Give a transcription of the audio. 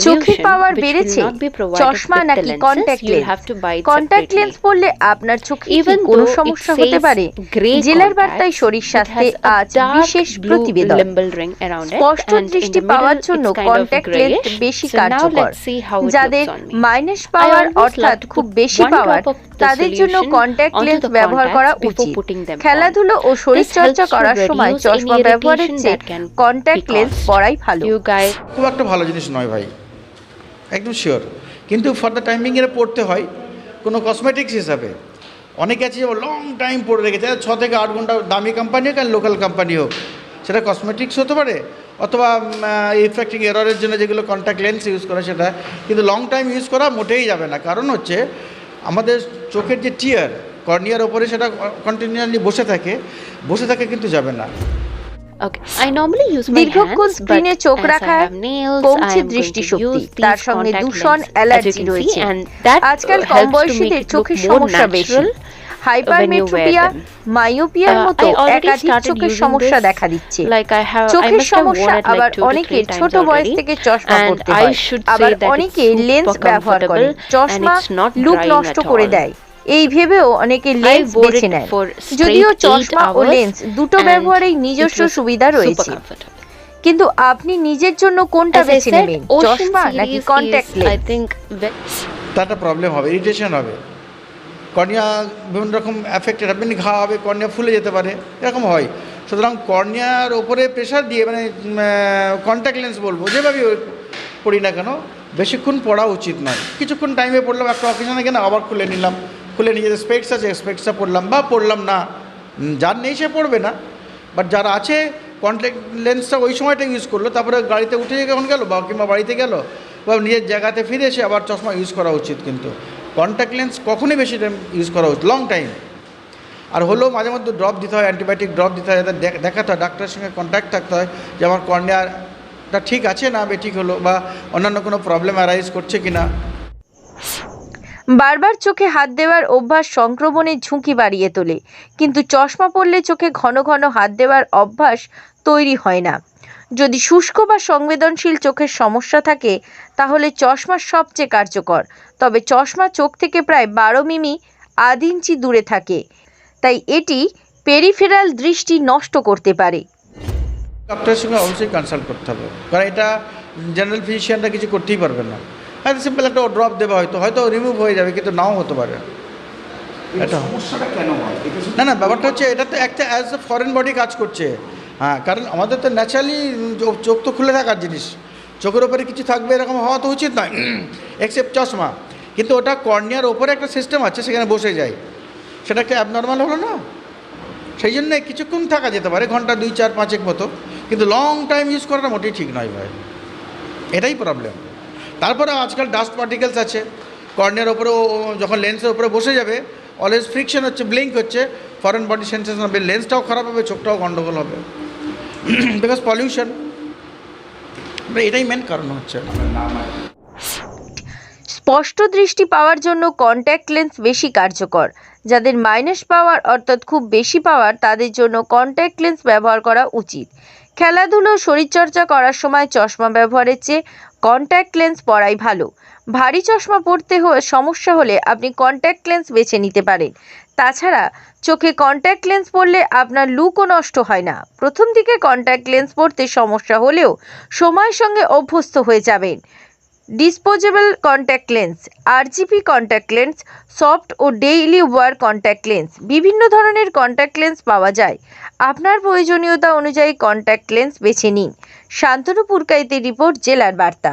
চোখের পাওয়ার বেড়েছে। চশমা নাকি কন্ট্যাক্ট লেন্স কন্ট্যাক্ট লেন্স পরলে আপনার চোখে কি কোনো সমস্যা হতে পারে? জেলার বার্তায় শরীর স্বাস্থ্যে আজ বিশেষ প্রতিবেদন। স্পষ্ট দৃষ্টি পাওয়ার জন্য কন্ট্যাক্ট লেন্স বেশি কার্যকর। যাদের মাইনাস পাওয়ার অর্থাৎ খুব বেশি পাওয়ার তাদের জন্য কন্ট্যাক্ট লেন্স ব্যবহার করা উচিত। খেলাধুলো ও শরীরচর্চা করার সময় চশমা ব্যবহারের চেয়ে কন্ট্যাক্ট লেন্স পরাই ভালো। খুব একটা ভালো জিনিস নয় ভাই। একদম শিওর কিন্তু ফর দ্য টাইমিং পড়তে হয়, কোনো কসমেটিক্স হিসাবে। অনেকে আছে যে লং টাইম পড়ে রেখেছে, ছ থেকে আট ঘণ্টা দামি কোম্পানি হোক আর লোকাল কোম্পানি হোক। সেটা কসমেটিক্স হতে পারে, অথবা ইফেক্টিং এররের জন্য যেগুলো কন্ট্যাক্ট লেন্স ইউজ করে সেটা, কিন্তু লং টাইম ইউজ করা মোটেই যাবে না। কারণ হচ্ছে, আমাদের চোখের যে টিয়ার কর্নিয়ার ওপরে সেটা কন্টিনিউয়াসলি বসে থাকে বসে থাকে কিন্তু যাবে না। Okay, I normally use my দীর্ঘক্ষণ স্ক্রিনে চোখ I কমছে দৃষ্টিশক্তি তার সঙ্গে দূষণ অ্যালার্জি রয়েছে and that আজকাল uh, কম বয়সীদের চোখের সমস্যা বেশি. হাইপারমেট্রোপিয়া মায়োপিয়ার Uh, মতো একাধিক চোখের সমস্যা দেখা দিচ্ছে Like I have, I চোখের সমস্যা আবার three ছোট বয়স. থেকে চশমা পড়তে I হয় আবার অনেকে লেন্স ব্যবহার করে চশমা লুক নষ্ট করে. দেয় এই ভেবেও অনেকে লেন্স বেছে নেয় যদিও চশমা ও লেন্স দুটো ব্যবহারেই নিজস্ব সুবিধা রয়েছে। কিন্তু আপনি নিজের জন্য কোনটা বেছে নেবেন? চশমা নাকি কন্ট্যাক্ট লেন্স think, ve- তা একটা প্রবলেম হবে ইরিটেশন হবে। কর্নিয়া বিভিন্ন রকম অ্যাফেক্টেড হবে ঘা হবে কর্নিয়া ফুলে যেতে পারে এরকম হয়। সুতরাং কর্নিয়ার ওপরে প্রেশার দিয়ে মানে কন্ট্যাক্ট লেন্স বলব যেভাবে পড়ি না কেন বেশিক্ষণ পড়া উচিত নয়। কিছুক্ষণ টাইমে পড়লাম একটা অকেশনে কেন আবার খুলে নিলাম। খুলে নিজেদের স্পেক্স আছে স্পেক্সটা পড়লাম বা পড়লাম না। যার নেই সে পড়বে না। বাট যারা আছে কন্ট্যাক্ট লেন্সটা ওই সময়টা ইউজ করল, তারপরে গাড়িতে উঠে যখন গেল বা কিংবা বাড়িতে গেল, বা নিজের জায়গাতে ফিরে এসে আবার চশমা ইউজ করা উচিত কিন্তু। কন্ট্যাক্ট লেন্স কখনই বেশি টাইম ইউজ করা উচিত লং টাইম আর হলেও মাঝে মধ্যে ড্রপ দিতে হয় অ্যান্টিবায়োটিক ড্রপ দিতে হয়, যাতে দেখাতে হয়, ডাক্তারের সঙ্গে কন্ট্যাক্ট থাকতে হয় যে আমার কর্নিয়াটা ঠিক আছে না, বে ঠিক হলো, বা অন্যান্য কোনো প্রবলেম অ্যারাইজ করছে কি না বারবার চোখে হাত দেওয়ার অভ্যাস সংক্রমণের ঝুঁকি বাড়িয়ে তোলে। কিন্তু চশমা পরলে চোখে ঘন ঘন হাত দেওয়ার অভ্যাস তৈরি হয় না। যদি শুষ্ক বা সংবেদনশীল চোখের সমস্যা থাকে, তাহলে চশমা সবচেয়ে কার্যকর। তবে চশমা চোখ থেকে প্রায় বারো মিমি আধ ইঞ্চি দূরে থাকে। তাই এটি পেরিফেরাল দৃষ্টি নষ্ট করতে পারে। ডক্টরের সঙ্গে অবশ্যই কনসাল্ট করতে হবে। কারণ এটা জেনারেল ফিজিশিয়ানরা কিছু করতেই পারবে না। হয়তো সিম্পল একটা ড্রপ দেওয়া হয়তো হয়তো রিমুভ হয়ে যাবে কিন্তু নাও হতে পারে। এটা। না না ব্যাপারটা হচ্ছে এটা তো একটা অ্যাজ এ ফরেন বডি কাজ করছে। হ্যাঁ কারণ আমাদের তো ন্যাচারালি চোখ তো খুলে থাকার জিনিস। চোখের ওপরে কিছু থাকবে এরকম হওয়া তো উচিত নয়। এক্সেপ্ট চশমা। কিন্তু ওটা কর্নিয়ার ওপরে একটা সিস্টেম আছে সেখানে বসে যায়। সেটা একটা অ্যাবনর্মাল হলো না? সেই জন্য কিছুক্ষণ থাকা যেতে পারে ঘণ্টা দুই চার পাঁচেক মতো। কিন্তু লং টাইম ইউজ করাটা মোটেই ঠিক নয় ভাই। এটাই প্রবলেম তারপরে আজকাল ডাস্ট পার্টিকেলস আছে। কর্নের ওপরে যখন লেন্সের ওপরে বসে যাবে অলওয়েজ ফ্রিকশন হচ্ছে ব্লিঙ্ক হচ্ছে ফরেন বডি সেন্সেশন হবে লেন্সটাও খারাপ হবে, চোখটাও গন্ডগোল হবে। বিকজ পলিউশন এটাই মেন কারণ হচ্ছে। স্পষ্ট দৃষ্টি পাওয়ার জন্য কন্ট্যাক্ট লেন্স বেশি কার্যকর। যাদের মাইনাস পাওয়ার অর্থাৎ খুব বেশি পাওয়ার তাদের জন্য কন্ট্যাক্ট লেন্স ব্যবহার করা উচিত। খেলাধুলো শরীরচর্চা করার সময় চশমা ব্যবহারের চেয়ে কন্ট্যাক্ট লেন্স পরাই ভালো। ভারী চশমা পরতে হয়ে সমস্যা হলে আপনি কন্ট্যাক্ট লেন্স বেছে নিতে পারেন। তাছাড়া চোখে কন্ট্যাক্ট লেন্স পরলে আপনার লুকও নষ্ট হয় না। প্রথম দিকে কন্ট্যাক্ট লেন্স পরতে সমস্যা হলেও সময়ের সঙ্গে অভ্যস্ত হয়ে যাবেন। Disposable contact lens RGP contact lens soft ও ডেইলি ওয়ার কন্ট্যাক্ট লেন্স বিভিন্ন ধরনের কন্ট্যাক্ট লেন্স পাওয়া যায়। আপনার প্রয়োজনীয়তা অনুযায়ী কন্ট্যাক্ট লেন্স বেছে নিন। শান্তনু পুরকাইতে রিপোর্ট, জেলার বার্তা।